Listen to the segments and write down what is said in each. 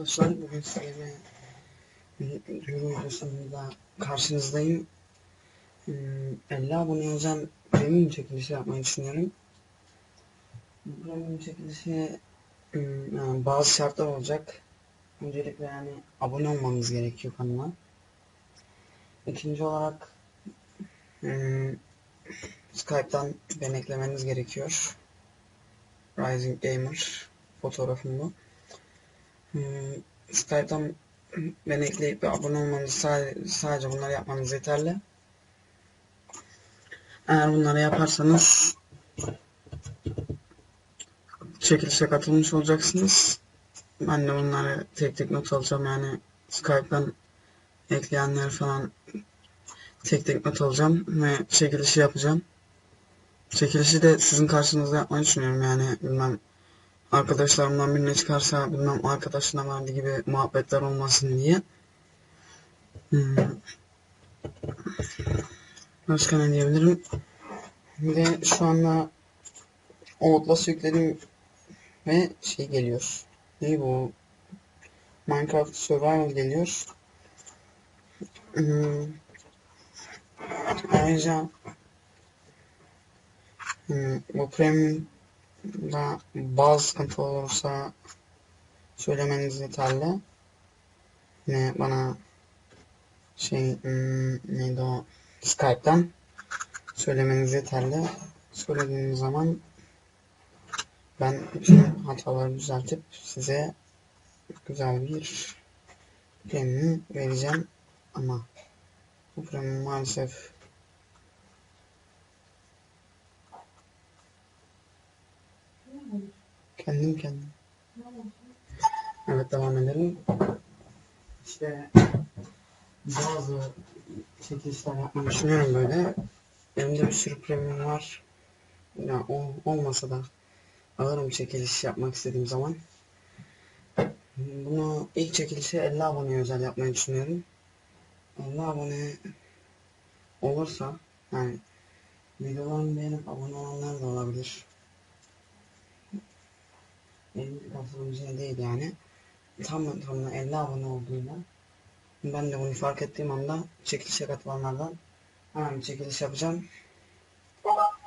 Arkadaşlar bugün sizlere duyuru videosunda karşınızdayım. Hmm, 50 abone olacağım. Premium çekilişi yapmayı düşünüyorum. Premium çekilişi hmm, yani bazı şartlar olacak. Öncelikle yani abone olmanız gerekiyor kanalıma. İkinci olarak hmm, Skype'dan beni eklemeniz gerekiyor. Rising Gamer fotoğrafım bu. Hmm, Skype'dan beni ekleyip bir abone olmanız sadece, sadece bunları yapmanız yeterli. Eğer bunları yaparsanız çekilişe katılmış olacaksınız. Ben de bunları tek tek not alacağım yani Skype'dan ekleyenler falan tek tek not alacağım ve çekilişi yapacağım. Çekilişi de sizin karşınızda yapmayı düşünüyorum yani bilmem arkadaşlarımdan birine çıkarsa bilmem arkadaşına vardı gibi muhabbetler olmasın diye. Hmm. Başka ne diyebilirim? Ve şu anda Outlast yükledim ve şey geliyor. Ne bu? Minecraft Survival geliyor. Hmm. Ayrıca hmm, bu premium da bazı sıkıntı olursa söylemeniz yeterli. Yine bana şey hmm, neydi o Skype'tan söylemeniz yeterli. Söylediğiniz zaman ben bütün hataları düzeltip size güzel bir premium vereceğim ama bu premium maalesef Kendim kendim. Evet devam edelim. İşte bazı çekilişler yapmayı düşünüyorum böyle. Elimde bir sürü premium var. Ya o, olmasa da alırım çekiliş yapmak istediğim zaman. Bunu ilk çekilişe 50 abone özel yapmayı düşünüyorum. 50 abone olursa yani videolarımı beğenip abone olanlar da olabilir. Benim katılımcıya değil yani. Tam tamına 50 abone olduğunda ben de bunu fark ettiğim anda çekilişe katılanlardan hemen bir çekiliş yapacağım.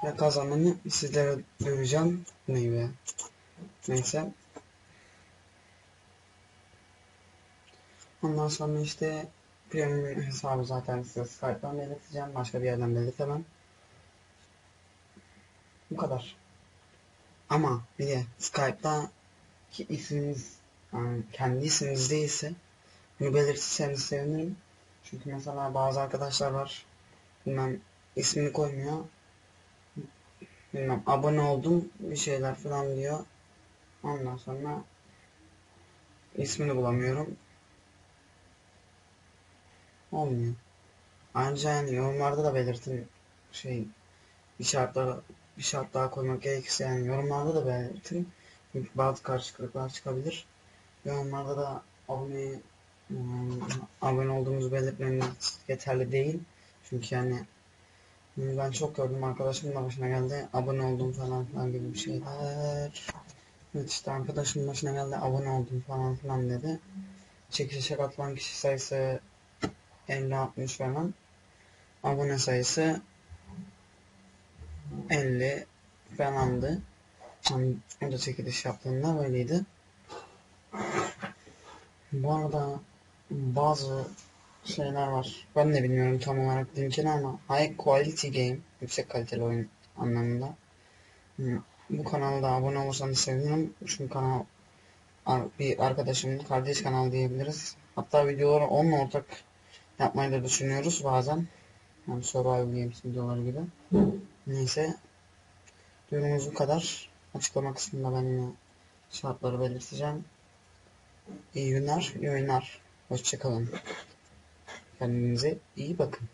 Ve kazananı sizlere duyuracağım. Neyse. Neyse. Ondan sonra işte premium hesabı zaten size Skype'dan belirteceğim. Başka bir yerden belirtemem. Bu kadar. Ama bir de Skype'da ki isminiz yani kendi isminiz değilse bunu belirtirseniz sevinirim. Çünkü mesela bazı arkadaşlar var bilmem ismini koymuyor. Bilmem abone oldum bir şeyler falan diyor. Ondan sonra ismini bulamıyorum. Olmuyor. Ayrıca yani yorumlarda da belirtin şey bir şartlar bir şart daha koymak gerekirse yani yorumlarda da belirtin. Çünkü bazı karışıklıklar çıkabilir. Yorumlarda da abone abone olduğumuzu belirtmeniz yeterli değil. Çünkü yani ben çok gördüm arkadaşımın da başına geldi. Abone oldum falan filan gibi bir şeyler. Evet işte arkadaşımın başına geldi abone oldum falan filan dedi. Çekilişe katılan kişi sayısı 50-60 falan. Abone sayısı 50 falandı. O da çekiliş yaptığında böyleydi. Bu arada bazı şeyler var. Ben de bilmiyorum tam olarak linkini ama High Quality Game yüksek kaliteli oyun anlamında. Bu kanalda abone olursanız sevinirim. Çünkü kanal bir arkadaşımın kardeş kanal diyebiliriz. Hatta videoları onunla ortak yapmayı da düşünüyoruz bazen. Yani Survival Games videoları gibi. Neyse. Duyurumuz bu kadar. Açıklama kısmında ben yine şartları belirteceğim. İyi günler, iyi oyunlar. Hoşçakalın. Kendinize iyi bakın.